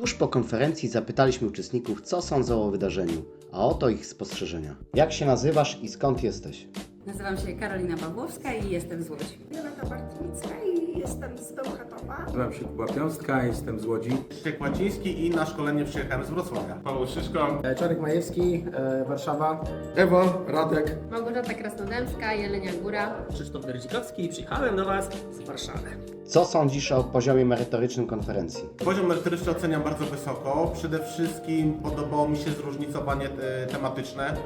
Tuż po konferencji zapytaliśmy uczestników, co sądzą o wydarzeniu, a oto ich spostrzeżenia. Jak się nazywasz i skąd jesteś? Nazywam się Karolina Pawłowska i jestem z Łodzi. Jolanta Bartnicka i jestem z Bełchatowa. Nazywam się Kuba Piąstka, jestem z Łodzi. Krzysiek Łaciński i na szkolenie przyjechałem z Wrocławia. Paweł Szyszko, E, Czarek Majewski, e, Warszawa. Ewa, Radek. Małgorzata Krasnodębska, Jelenia Góra. Krzysztof Derdzikowski, przyjechałem do Was z Warszawy. Co sądzisz o poziomie merytorycznym konferencji? Poziom merytoryczny oceniam bardzo wysoko. Przede wszystkim podobało mi się zróżnicowanie e, tematyczne,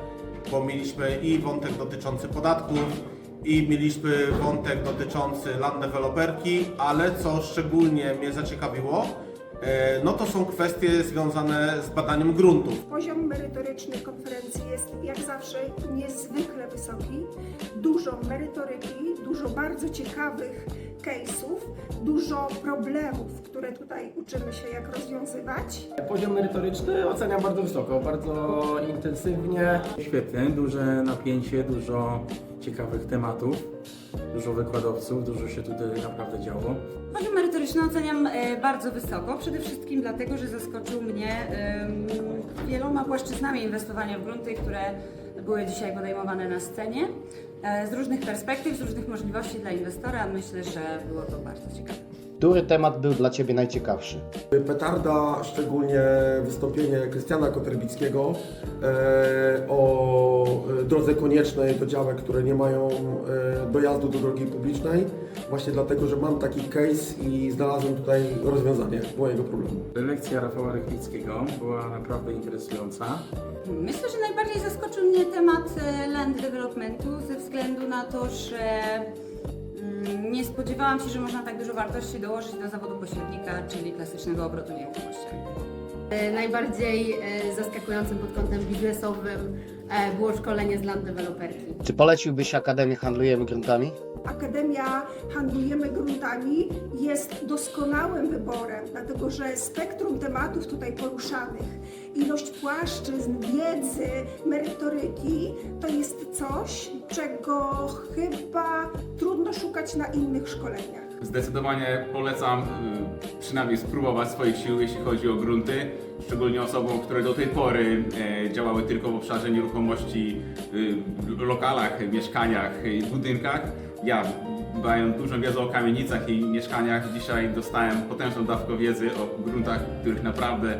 bo mieliśmy i wątek dotyczący podatków, i mieliśmy wątek dotyczący land deweloperki, ale co szczególnie mnie zaciekawiło, no to są kwestie związane z badaniem gruntów. Poziom merytoryczny konferencji jest jak zawsze niezwykle wysoki. Dużo merytoryki, dużo bardzo ciekawych case'ów, dużo problemów, które tutaj uczymy się jak rozwiązywać. Poziom merytoryczny oceniam bardzo wysoko, bardzo intensywnie. Świetnie, duże napięcie, dużo ciekawych tematów, dużo wykładowców, dużo się tutaj naprawdę działo. Poziom merytoryczny oceniam e, bardzo wysoko, przede wszystkim dlatego, że zaskoczył mnie wieloma płaszczyznami inwestowania w grunty, które były dzisiaj podejmowane na scenie. E, Z różnych perspektyw, z różnych możliwości dla inwestora. Myślę, że było to bardzo ciekawe. Który temat był dla Ciebie najciekawszy? Petarda, szczególnie wystąpienie Krystiana Koterbickiego e, o e, drodze koniecznej do działek, które nie mają e, dojazdu do drogi publicznej. Właśnie dlatego, że mam taki case i znalazłem tutaj rozwiązanie mojego problemu. Lekcja Rafała Rychlickiego była naprawdę interesująca. Myślę, że najbardziej zaskoczył mnie temat land developmentu ze względu na to, że nie spodziewałam się, że można tak dużo wartości dołożyć do zawodu pośrednika, czyli klasycznego obrotu nieruchomościami. E, Najbardziej e, zaskakującym pod kątem biznesowym e, było szkolenie z land developerki. Czy poleciłbyś Akademię Handlujemy Gruntami? Akademia Handlujemy Gruntami jest doskonałym wyborem, dlatego że spektrum tematów tutaj poruszanych, ilość płaszczyzn, wiedzy, merytoryki to jest coś, czego chyba trudno szukać na innych szkoleniach. Zdecydowanie polecam y, przynajmniej spróbować swoich sił, jeśli chodzi o grunty, szczególnie osobom, które do tej pory e, działały tylko w obszarze nieruchomości, y, lokalach, mieszkaniach i budynkach. Ja, mając dużą wiedzę o kamienicach i mieszkaniach, dzisiaj dostałem potężną dawkę wiedzy o gruntach, których naprawdę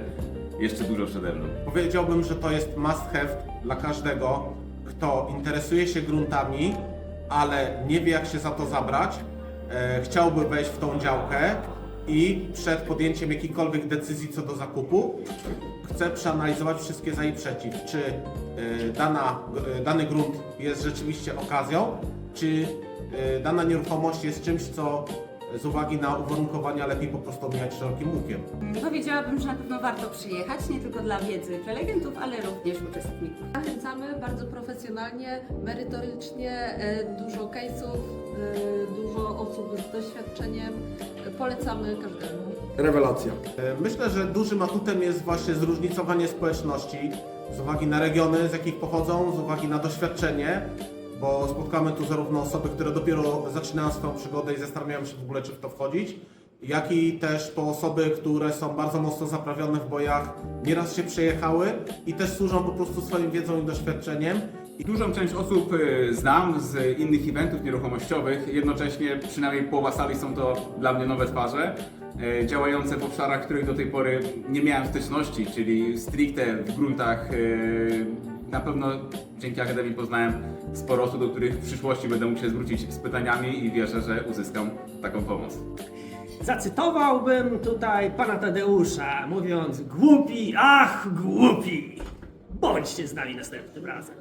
jeszcze dużo przede mną. Powiedziałbym, że to jest must have dla każdego, kto interesuje się gruntami, ale nie wie jak się za to zabrać, chciałby wejść w tą działkę i przed podjęciem jakichkolwiek decyzji co do zakupu chce przeanalizować wszystkie za i przeciw, czy e, dana, e, dany grunt jest rzeczywiście okazją, czy e, dana nieruchomość jest czymś, co z uwagi na uwarunkowania lepiej po prostu omijać szerokim łukiem. Powiedziałabym, że na pewno warto przyjechać, nie tylko dla wiedzy prelegentów, ale również uczestników. Zachęcamy bardzo profesjonalnie, merytorycznie, e, dużo case'ów, e, z doświadczeniem. Polecamy każdemu. Rewelacja. E, Myślę, że dużym atutem jest właśnie zróżnicowanie społeczności z uwagi na regiony, z jakich pochodzą, z uwagi na doświadczenie, bo spotkamy tu zarówno osoby, które dopiero zaczynają swoją przygodę i zastanawiają się w ogóle, czy w to wchodzić, jak i też po osoby, które są bardzo mocno zaprawione w bojach, nieraz się przejechały i też służą po prostu swoją wiedzą i doświadczeniem. Dużą część osób y, znam z innych eventów nieruchomościowych, jednocześnie przynajmniej połowa sali są to dla mnie nowe twarze, y, działające w obszarach, których do tej pory nie miałem styczności, czyli stricte w gruntach. y, Na pewno dzięki Akademii poznałem sporo osób, do których w przyszłości będę mógł się zwrócić z pytaniami i wierzę, że uzyskam taką pomoc. Zacytowałbym tutaj pana Tadeusza, mówiąc głupi, ach głupi. Bądźcie z nami następnym razem.